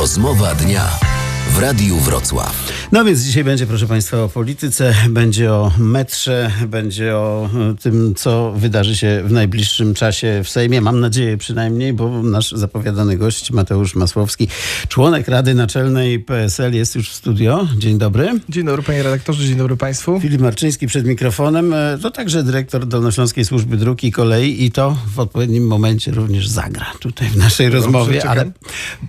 Rozmowa dnia w Radiu Wrocław. No więc dzisiaj będzie, proszę Państwa, o polityce, będzie o metrze, będzie o e, tym, co wydarzy się w najbliższym czasie w Sejmie. Mam nadzieję przynajmniej, bo nasz zapowiadany gość Mateusz Masłowski, członek Rady Naczelnej PSL jest już w studio. Dzień dobry. Dzień dobry panie redaktorze, dzień dobry państwu. Filip Marczyński przed mikrofonem, e, to także dyrektor Dolnośląskiej Służby Dróg i Kolei i to w odpowiednim momencie również zagra tutaj w naszej rozmowie. czekam. Ale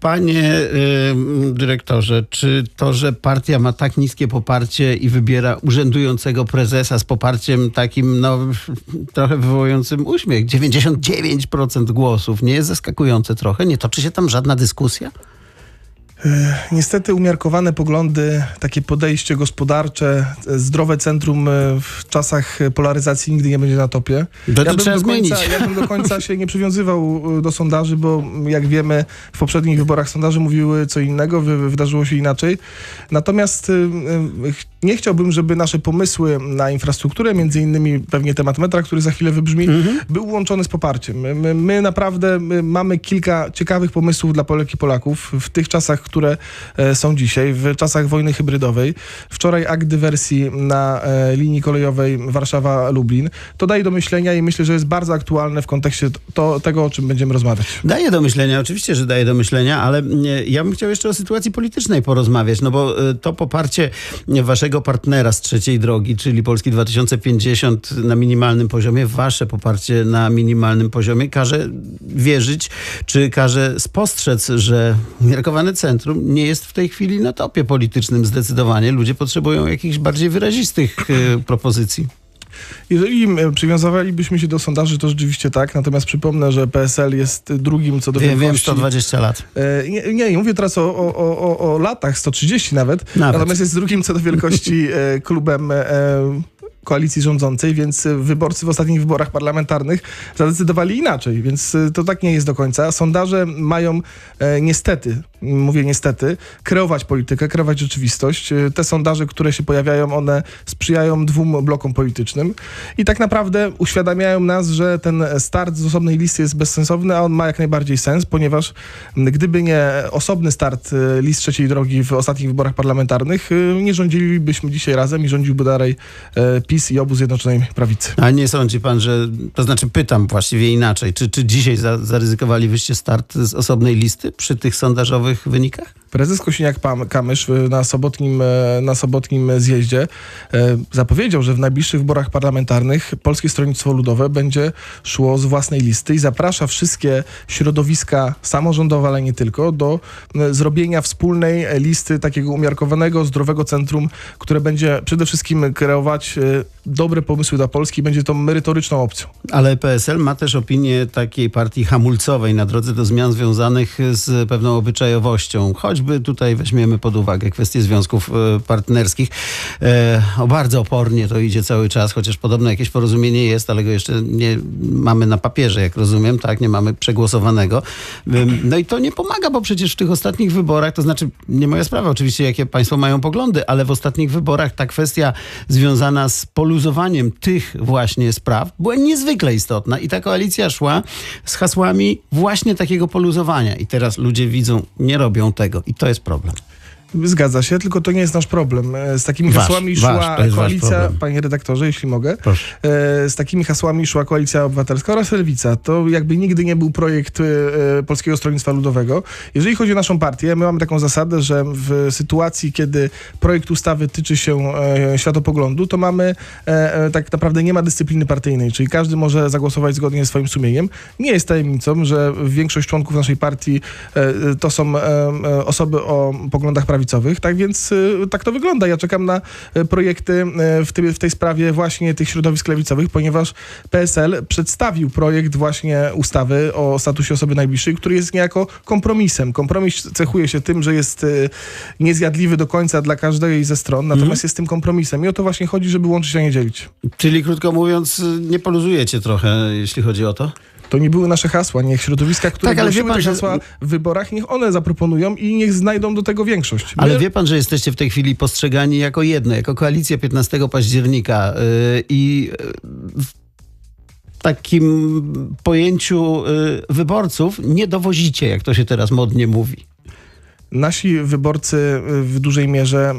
panie y, dyrektorze, czy to, że partia ma tak niskie poparcie i wybiera urzędującego prezesa z poparciem takim, no, trochę wywołującym uśmiech, 99% głosów, nie jest zaskakujące trochę? Nie toczy się tam żadna dyskusja? Niestety umiarkowane poglądy, takie podejście gospodarcze, e, zdrowe centrum e, w czasach polaryzacji nigdy nie będzie na topie. To, to bym trzeba do końca, zmienić. ja bym do końca się nie przywiązywał e, do sondaży, bo jak wiemy w poprzednich wyborach sondaże mówiły co innego, wy, wydarzyło się inaczej. Natomiast nie chciałbym, żeby nasze pomysły na infrastrukturę, między innymi pewnie temat metra, który za chwilę wybrzmi, Mhm. był łączony z poparciem. My, my, naprawdę my mamy kilka ciekawych pomysłów dla Polek i Polaków w tych czasach, które e, są dzisiaj, w czasach wojny hybrydowej. Wczoraj akt dywersji na e, linii kolejowej Warszawa-Lublin. To daje do myślenia i myślę, że jest bardzo aktualne w kontekście to, tego, o czym będziemy rozmawiać. Daje do myślenia, oczywiście, że daje do myślenia, ale ja bym chciał jeszcze o sytuacji politycznej porozmawiać, no bo y, to poparcie waszego partnera z trzeciej drogi, czyli Polski 2050 na minimalnym poziomie, wasze poparcie na minimalnym poziomie każe wierzyć, czy każe spostrzec, że umiarkowane centrum nie jest w tej chwili na topie politycznym zdecydowanie. Ludzie potrzebują jakichś bardziej wyrazistych y, propozycji. Jeżeli e, przywiązywalibyśmy się do sondaży, to rzeczywiście tak. Natomiast przypomnę, że PSL jest drugim co do Wiem, wiem, wielkości. 120 lat. E, Nie, nie, nie mówię teraz o, o, o, o- latach, 130 nawet, Nawet. natomiast jest drugim co do wielkości e, klubem e, koalicji rządzącej, więc e, wyborcy w ostatnich wyborach parlamentarnych zadecydowali inaczej, więc e, to tak nie jest do końca. Sondaże mają e, niestety, mówię niestety, kreować politykę, kreować rzeczywistość. E, Te sondaże, które się pojawiają, one sprzyjają dwóm blokom politycznym i tak naprawdę uświadamiają nas, że ten start z osobnej listy jest bezsensowny, a on ma jak najbardziej sens, ponieważ gdyby nie osobny start list trzeciej drogi w ostatnich wyborach parlamentarnych, nie rządzilibyśmy dzisiaj razem i rządziłby dalej e, PiS i obóz Zjednoczonej Prawicy. A nie sądzi pan, że, to znaczy pytam właściwie inaczej, czy, czy dzisiaj za, zaryzykowalibyście start z osobnej listy przy tych sondażowych wynikach? Prezes Kosiniak-Kamysz na sobotnim, e, na sobotnim zjeździe e, zapowiedział, że w najbliższych wyborach parlamentarnych Polskie Stronnictwo Ludowe będzie szło z własnej listy i zaprasza wszystkie środowiska samorządowe, ale nie tylko, do e, zrobienia wspólnej listy takiego umiarkowanego, zdrowego centrum, które będzie przede wszystkim kreować dobre pomysły dla Polski. Będzie to merytoryczną opcją. Ale PSL ma też opinię takiej partii hamulcowej na drodze do zmian związanych z pewną obyczajowością. Choćby tutaj weźmiemy pod uwagę kwestię związków e, partnerskich. E, o bardzo opornie to idzie cały czas, chociaż podobno jakieś porozumienie jest, ale go jeszcze nie mamy na papierze, jak rozumiem, tak? Nie mamy przegłosowanego. No i to nie pomaga, bo przecież w tych ostatnich wyborach, to znaczy nie moja sprawa oczywiście, jakie państwo mają poglądy, ale w ostatnich wyborach ta kwestia związana z poluzowaniem tych właśnie spraw była niezwykle istotna i ta koalicja szła z hasłami właśnie takiego poluzowania. I teraz ludzie widzą, nie robią tego i to jest problem. Zgadza się, tylko to nie jest nasz problem. E, Z takimi Wasz, hasłami szła wasz koalicja, panie redaktorze, jeśli mogę, Proszę. e, z takimi hasłami szła koalicja obywatelska oraz lewica. To jakby nigdy nie był projekt e, Polskiego Stronnictwa Ludowego. Jeżeli chodzi o naszą partię, my mamy taką zasadę, że w sytuacji, kiedy projekt ustawy tyczy się światopoglądu, to mamy tak naprawdę nie ma dyscypliny partyjnej, czyli każdy może zagłosować zgodnie ze swoim sumieniem. Nie jest tajemnicą, że większość członków naszej partii to są osoby o poglądach prawicowych, tak więc e, tak to wygląda. Ja czekam na e, projekty e, w, tym, w tej sprawie właśnie tych środowisk lewicowych, ponieważ PSL przedstawił projekt właśnie ustawy o statusie osoby najbliższej, który jest niejako kompromisem. Kompromis cechuje się tym, że jest niezjadliwy do końca dla każdej ze stron, natomiast jest tym kompromisem i o to właśnie chodzi, żeby łączyć, a nie dzielić. Czyli krótko mówiąc, nie poluzujecie trochę, jeśli chodzi o to? To nie były nasze hasła. Niech środowiska, które Tak, ale wie pan, te że- hasła w wyborach, niech one zaproponują i niech znajdą do tego większość. My- Ale wie pan, że jesteście w tej chwili postrzegani jako jedno, jako koalicja 15 października yy, i w takim pojęciu yy, wyborców nie dowozicie, jak to się teraz modnie mówi. Nasi wyborcy y, w dużej mierze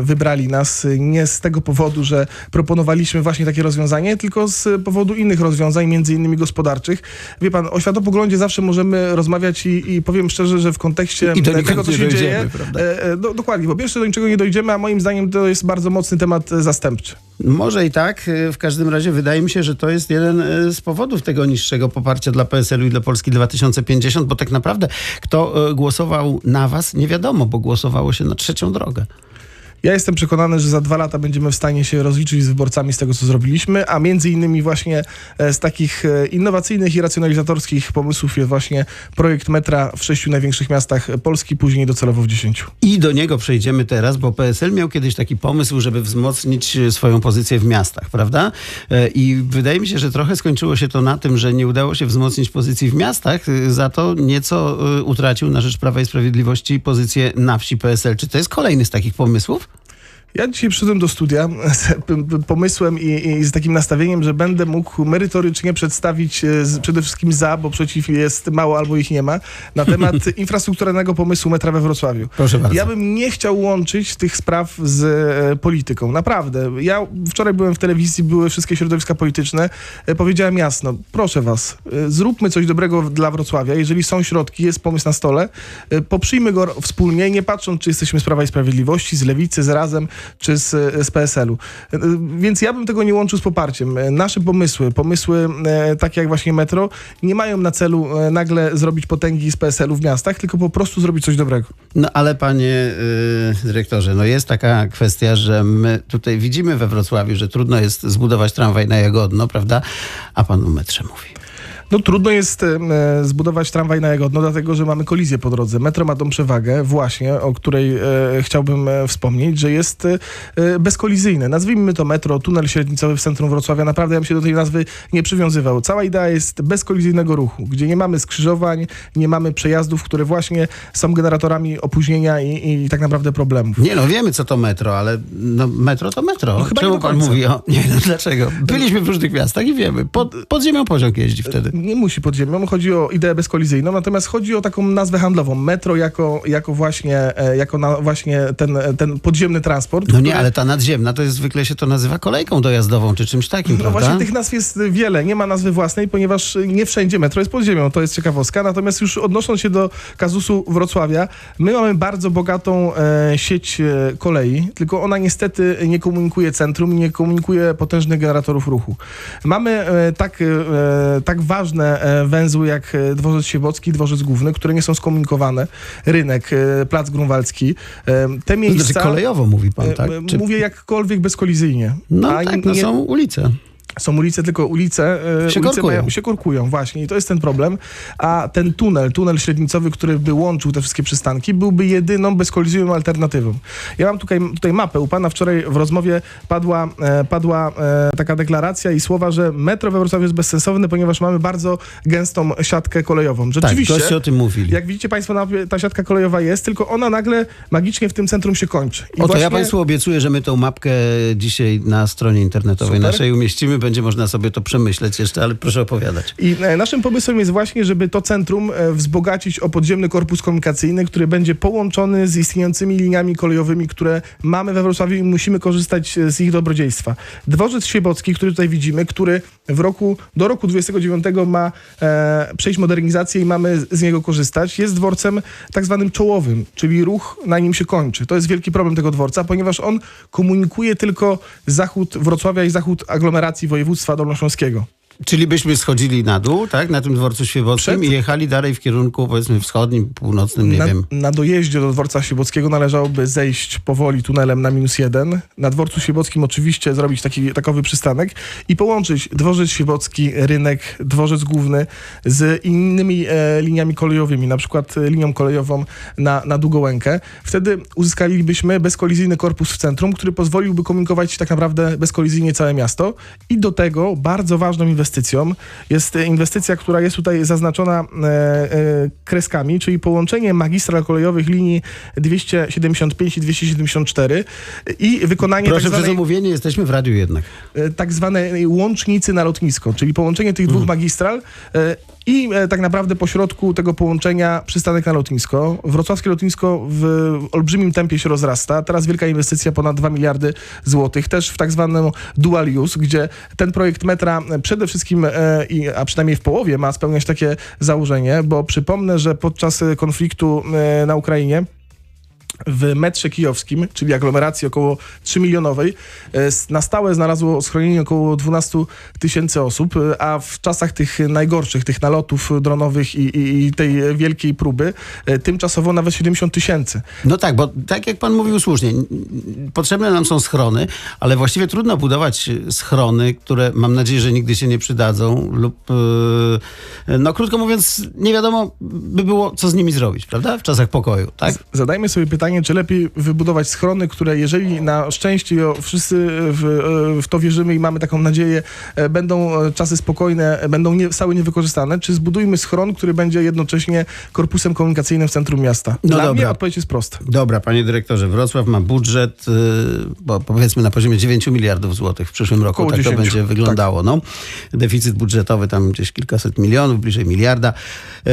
y, wybrali nas y, nie z tego powodu, że proponowaliśmy właśnie takie rozwiązanie, tylko z powodu innych rozwiązań, między innymi gospodarczych. Wie pan, o światopoglądzie zawsze możemy rozmawiać i, i powiem szczerze, że w kontekście I tego, co się dzieje, prawda? e, e, do, dokładnie, po pierwsze do niczego nie dojdziemy, a moim zdaniem to jest bardzo mocny temat e, zastępczy. Może i tak. W każdym razie wydaje mi się, że to jest jeden e, z powodów tego niższego poparcia dla PSL-u i dla Polski 2050, bo tak naprawdę kto e, głosował na was, nie wiadomo, bo głosowało się na trzecią drogę. Ja jestem przekonany, że za dwa lata będziemy w stanie się rozliczyć z wyborcami z tego, co zrobiliśmy, a między innymi właśnie e, z takich e, innowacyjnych i racjonalizatorskich pomysłów jest właśnie projekt metra w sześciu największych miastach Polski, później docelowo w dziesięciu. I do niego przejdziemy teraz, bo PSL miał kiedyś taki pomysł, żeby wzmocnić e, swoją pozycję w miastach, prawda? I wydaje mi się, że trochę skończyło się to na tym, że nie udało się wzmocnić pozycji w miastach, za to nieco utracił na rzecz Prawa i Sprawiedliwości pozycję na wsi PSL. Czy to jest kolejny z takich pomysłów? Ja dzisiaj przyszedłem do studia z pomysłem i, i z takim nastawieniem, że będę mógł merytorycznie przedstawić e, przede wszystkim za, bo przeciw jest mało albo ich nie ma, na temat infrastrukturalnego pomysłu metra we Wrocławiu. Proszę bardzo. Ja bym nie chciał łączyć tych spraw z e, polityką. Naprawdę. Ja wczoraj byłem w telewizji, były wszystkie środowiska polityczne. E, powiedziałem jasno, proszę was, zróbmy coś dobrego dla Wrocławia. Jeżeli są środki, jest pomysł na stole, poprzyjmy go wspólnie, nie patrząc, czy jesteśmy z Prawa i Sprawiedliwości, z Lewicy, z Razem, czy z, z PSL-u. E, Więc ja bym tego nie łączył z poparciem. E, Nasze pomysły, pomysły e, takie jak właśnie metro, nie mają na celu nagle zrobić potęgi z PSL-u w miastach, tylko po prostu zrobić coś dobrego. No ale panie dyrektorze, no jest taka kwestia, że my tutaj widzimy we Wrocławiu, że trudno jest zbudować tramwaj na Jagodno, prawda? A pan o metrze mówi. No trudno jest e, zbudować tramwaj na Jagodno, dlatego że mamy kolizję po drodze. Metro ma tą przewagę właśnie, o której e, chciałbym e, wspomnieć, że jest bezkolizyjne. Nazwijmy to metro, tunel średnicowy w centrum Wrocławia. Naprawdę ja bym się do tej nazwy nie przywiązywał. Cała idea jest bezkolizyjnego ruchu, gdzie nie mamy skrzyżowań, nie mamy przejazdów, które właśnie są generatorami opóźnienia i, i tak naprawdę problemów. Nie no, wiemy co to metro, ale no, metro to metro. No, chyba Czemu pan mówi o... Nie no, dlaczego? Byliśmy w różnych miastach i wiemy. Pod, pod ziemią pociąg jeździ wtedy. Nie musi pod ziemią, chodzi o ideę bezkolizyjną, natomiast chodzi o taką nazwę handlową. Metro jako, jako właśnie, e, jako na, właśnie ten, ten podziemny transport. No nie, który- ale ta nadziemna to jest zwykle się to nazywa kolejką dojazdową czy czymś takim, No prawda? właśnie tych nazw jest wiele. Nie ma nazwy własnej, ponieważ nie wszędzie metro jest pod ziemią. To jest ciekawostka. Natomiast już odnosząc się do kazusu Wrocławia, my mamy bardzo bogatą e, sieć e, kolei, tylko ona niestety nie komunikuje centrum, nie komunikuje potężnych generatorów ruchu. Mamy e, tak, e, tak ważne e, węzły jak e, dworzec Siewocki, dworzec główny, które nie są skomunikowane. Rynek, e, plac grunwaldzki. Te To miejsca... znaczy kolejowo mówi pan, tak? Czy... Mówię jakkolwiek bezkolizyjnie. No tak, no nie- są ulice. Są ulice, tylko ulice, e, Się ulice korkują. mają, się korkują, właśnie. I to jest ten problem. A ten tunel, tunel średnicowy, który by łączył te wszystkie przystanki, byłby jedyną bezkolizyjną alternatywą. Ja mam tutaj, tutaj mapę. U pana wczoraj w rozmowie padła, e, padła e, taka deklaracja i słowa, że metro we Wrocławiu jest bezsensowne, ponieważ mamy bardzo gęstą siatkę kolejową. Tak, Rzeczywiście. goście o tym mówili. jak widzicie Państwo, na ta siatka kolejowa jest, tylko ona nagle magicznie w tym centrum się kończy. I O to właśnie- ja Państwu obiecuję, że my tą mapkę dzisiaj na stronie internetowej Super. naszej umieścimy. Będzie można sobie to przemyśleć jeszcze, ale proszę opowiadać. I e, naszym pomysłem jest właśnie, żeby to centrum e, wzbogacić o podziemny korpus komunikacyjny, który będzie połączony z istniejącymi liniami kolejowymi, które mamy we Wrocławiu i musimy korzystać e, z ich dobrodziejstwa. Dworzec Świebocki, który tutaj widzimy, który w roku, do roku 29 ma e, przejść modernizację i mamy z- niego korzystać, jest dworcem tak zwanym czołowym, czyli ruch na nim się kończy. To jest wielki problem tego dworca, ponieważ on komunikuje tylko zachód Wrocławia i zachód aglomeracji województwa dolnośląskiego. Czyli byśmy schodzili na dół, tak, na tym dworcu świewockim Przed- i jechali dalej w kierunku, powiedzmy, wschodnim, północnym, nie na, wiem. na dojeździe do dworca Siebockiego należałoby zejść powoli tunelem na minus jeden. Na dworcu Siebockim oczywiście zrobić taki takowy przystanek i połączyć dworzec Siebocki, rynek, dworzec główny z innymi e, liniami kolejowymi, na przykład e, linią kolejową na, na Długołękę. Wtedy uzyskalibyśmy bezkolizyjny korpus w centrum, który pozwoliłby komunikować tak naprawdę bezkolizyjnie całe miasto. I do tego bardzo ważną inwestycją jest inwestycja, która jest tutaj zaznaczona e, e, kreskami, czyli połączenie magistral kolejowych linii 275 i 274 i wykonanie Proszę tak przez zwanej, omówienie, jesteśmy w radiu jednak. e, tak zwanej łącznicy na lotnisko, czyli połączenie tych dwóch magistral e, I e, tak naprawdę po środku tego połączenia przystanek na lotnisko. Wrocławskie lotnisko w olbrzymim tempie się rozrasta. Teraz wielka inwestycja, ponad 2 miliardy złotych, też w tak zwanym dual use, gdzie ten projekt metra przede wszystkim, e, a przynajmniej w połowie, ma spełniać takie założenie, bo przypomnę, że podczas konfliktu e, na Ukrainie w metrze kijowskim, czyli aglomeracji około 3 milionowej, e, na stałe znalazło schronienie około 12 tysięcy osób, e, a w czasach tych najgorszych, tych nalotów dronowych i, i, i tej wielkiej próby, e, tymczasowo nawet 70 tysięcy. No tak, bo tak jak pan mówił słusznie, potrzebne nam są schrony, ale właściwie trudno budować schrony, które mam nadzieję, że nigdy się nie przydadzą lub no krótko mówiąc, nie wiadomo by było, co z nimi zrobić, prawda? W czasach pokoju, tak? Zadajmy sobie pytanie, czy lepiej wybudować schrony, które jeżeli na szczęście wszyscy w, w to wierzymy i mamy taką nadzieję, e, będą e, czasy spokojne, e, będą nie, stałe niewykorzystane, czy zbudujmy schron, który będzie jednocześnie korpusem komunikacyjnym w centrum miasta? No Dla dobra. mnie odpowiedź jest prosta. Dobra, panie dyrektorze, Wrocław ma budżet, bo powiedzmy na poziomie 9 miliardów złotych w przyszłym roku, Około tak 10, to będzie wyglądało. No. Deficyt budżetowy tam gdzieś kilkaset milionów, bliżej miliarda. Yy,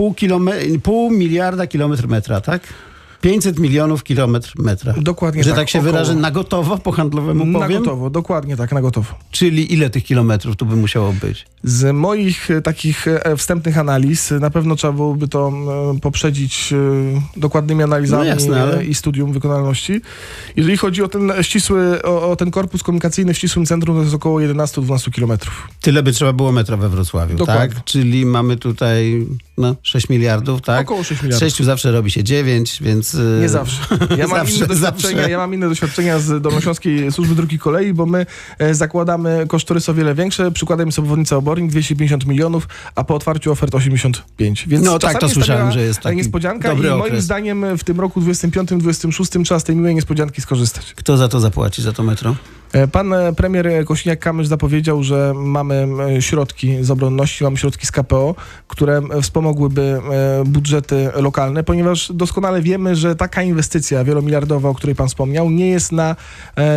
pół, kilome- pół miliarda kilometr metra, tak? 500 milionów kilometr metra. Dokładnie Że tak, tak, się około. wyrażę, na gotowo, po handlowemu Na powiem? gotowo, dokładnie tak, na gotowo. Czyli ile tych kilometrów tu by musiało być? Z moich e, takich e, wstępnych analiz e, na pewno trzeba byłoby to poprzedzić dokładnymi analizami No jasne, ale- i studium wykonalności. Jeżeli chodzi o ten ścisły, o, o ten korpus komunikacyjny w ścisłym centrum, to jest około 11-12 kilometrów. Tyle by trzeba było metra we Wrocławiu, Dokładnie. tak? Czyli mamy tutaj no, 6 miliardów, tak? Około 6 miliardów. 6 zawsze robi się 9, więc... yy, Nie zawsze. Ja mam, Zawsze, inne doświadczenia, zawsze. ja mam inne doświadczenia z Dolnośląskiej Służby Dróg i Kolei, bo my e, zakładamy kosztorys o wiele większe. Przykładem jest obwodnica Obornik 250 milionów, a po otwarciu ofert 85. Więc No tak, to słyszałem, taka że jest taki niespodzianka i moim okres. zdaniem w tym roku 25-26 trzeba z tej miłej niespodzianki skorzystać. Kto za to zapłaci, za to metro? E, Pan e, premier Kośniak-Kamysz zapowiedział, że mamy środki z obronności, mamy środki z KPO, które wspomogłyby e, budżety lokalne, ponieważ doskonale wiemy, że taka inwestycja wielomiliardowa, o której pan wspomniał, nie jest na,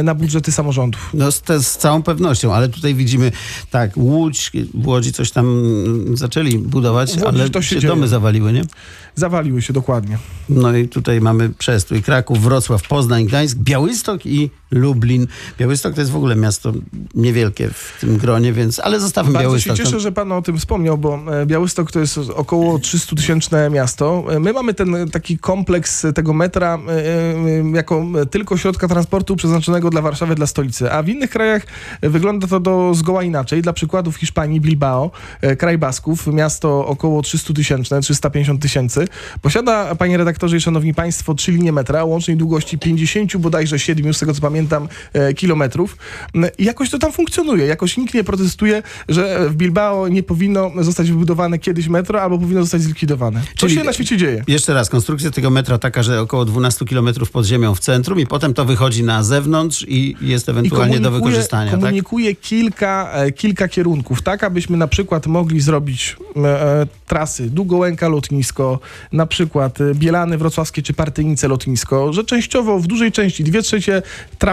na budżety samorządów. No z, te, z całą pewnością, ale tutaj widzimy, tak, Łódź, w Łodzi coś tam mm, zaczęli budować, Łodzi ale to się się domy zawaliły, nie? Zawaliły się dokładnie. No i tutaj mamy Przestój, Kraków, Wrocław, Poznań, Gdańsk, Białystok i Lublin. Białystok to jest w ogóle miasto niewielkie w tym gronie, więc, ale zostawmy Bardzo Białystok. się cieszę, że pan o tym wspomniał, bo e, Białystok to jest około 300-tysięczne miasto. E, My mamy ten e, taki kompleks tego metra jako tylko środka transportu przeznaczonego dla Warszawy, dla stolicy. A w innych krajach wygląda to do zgoła inaczej. Dla przykładu w Hiszpanii Bilbao, kraj Basków, miasto około 300-tysięczne, 350 tysięcy. Posiada, panie redaktorze i szanowni państwo, trzy linie metra o łącznej długości 50 bodajże 7, z tego co pamiętam, e, kilometrów. Mm, I jakoś to tam funkcjonuje. Jakoś nikt nie protestuje, że w Bilbao nie powinno zostać wybudowane kiedyś metro, albo powinno zostać zlikwidowane. Czyli- się na świecie dzieje. Jeszcze raz, konstrukcja tego metra taka, że około 12 km pod ziemią w centrum i potem to wychodzi na zewnątrz i jest I ewentualnie do komunikuje, wykorzystania, tak? komunikuje kilka, e, kilka kierunków, tak abyśmy na przykład mogli zrobić e, e, trasy Długołęka lotnisko, na przykład Bielany Wrocławskie czy Partynice lotnisko, że częściowo w dużej części, dwie trzecie trasy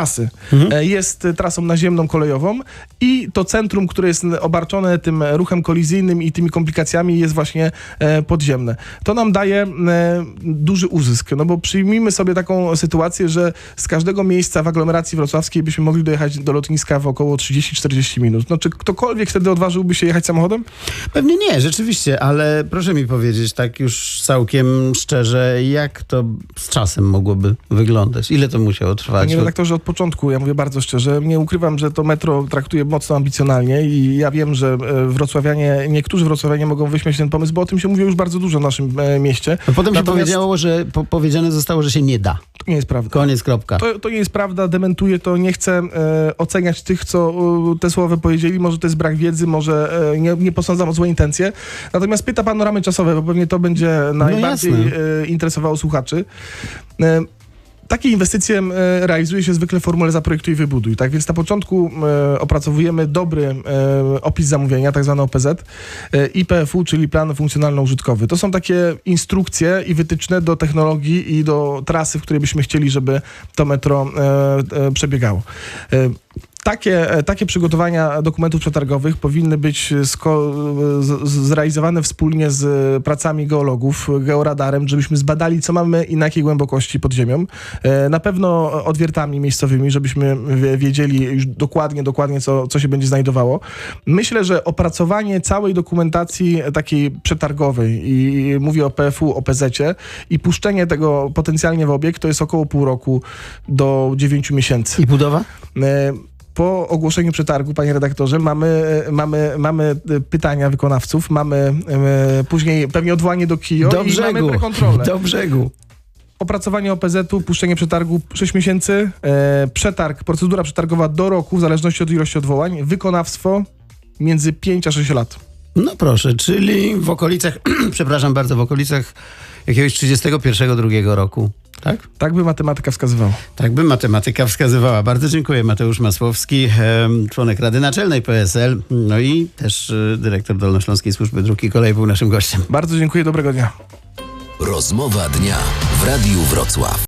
Mhm. e, jest trasą naziemną kolejową i to centrum, które jest obarczone tym ruchem kolizyjnym i tymi komplikacjami jest właśnie e, podziemne. To nam daje e, duży uzysk, no bo przyjmijmy sobie taką sytuację, że z każdego miejsca w aglomeracji wrocławskiej byśmy mogli dojechać do lotniska w około 30-40 minut. No czy ktokolwiek wtedy odważyłby się jechać samochodem? Pewnie nie, rzeczywiście, ale proszę mi powiedzieć tak już całkiem szczerze, jak to z czasem mogłoby wyglądać? Ile to musiało trwać? Panie redaktorze, od początku, ja mówię bardzo szczerze, nie ukrywam, że to metro traktuje mocno ambicjonalnie i ja wiem, że e, wrocławianie, niektórzy wrocławianie mogą wyśmiać ten pomysł, bo o tym się mówi już bardzo dużo w naszym e, mieście. No potem się Natomiast powiedziało, że po, powiedziane zostało, że się nie da. To nie jest prawda. Koniec, kropka. To, to nie jest prawda, dementuję to, nie chcę e, oceniać tych, co e, te słowa powiedzieli, może to jest brak wiedzy, może e, nie, nie posądzam o złe intencje. Natomiast pyta pan o ramy czasowe, bo pewnie to będzie najbardziej jasne. e, interesowało słuchaczy. Takie inwestycje e, realizuje się zwykle w formule zaprojektuj i wybuduj. Tak więc na początku e, opracowujemy dobry e, opis zamówienia, tak zwany OPZ, IPFU, czyli plan funkcjonalno-użytkowy. To są takie instrukcje i wytyczne do technologii i do trasy, w której byśmy chcieli, żeby to metro przebiegało. E, takie, e, takie przygotowania dokumentów przetargowych powinny być z- z- zrealizowane wspólnie z pracami geologów, georadarem, żebyśmy zbadali, co mamy i na jakiej głębokości pod ziemią. E, Na pewno odwiertami miejscowymi, żebyśmy wie- wiedzieli już dokładnie, dokładnie, co, co się będzie znajdowało. Myślę, że opracowanie całej dokumentacji takiej przetargowej i mówię o PFU, o PZ-cie i puszczenie tego potencjalnie w obieg to jest około pół roku do 9 miesięcy. I budowa? Po ogłoszeniu przetargu, panie redaktorze, mamy, e, mamy, mamy e, pytania wykonawców, mamy e, później pewnie odwołanie do KIO Do i mamy brzegu. prekontrolę. Do brzegu. Opracowanie OPZ-u, puszczenie przetargu 6 miesięcy, e, przetarg, procedura przetargowa do roku, w zależności od ilości odwołań, wykonawstwo między 5 a 6 lat. No proszę, czyli w okolicach, przepraszam bardzo, w okolicach jakiegoś 31 drugiego roku, tak? Tak by matematyka wskazywała. Tak by matematyka wskazywała. Bardzo dziękuję. Mateusz Masłowski, członek Rady Naczelnej PSL, no i też y, dyrektor Dolnośląskiej Służby Dróg i Kolei był naszym gościem. Bardzo dziękuję, dobrego dnia. Rozmowa dnia w Radiu Wrocław.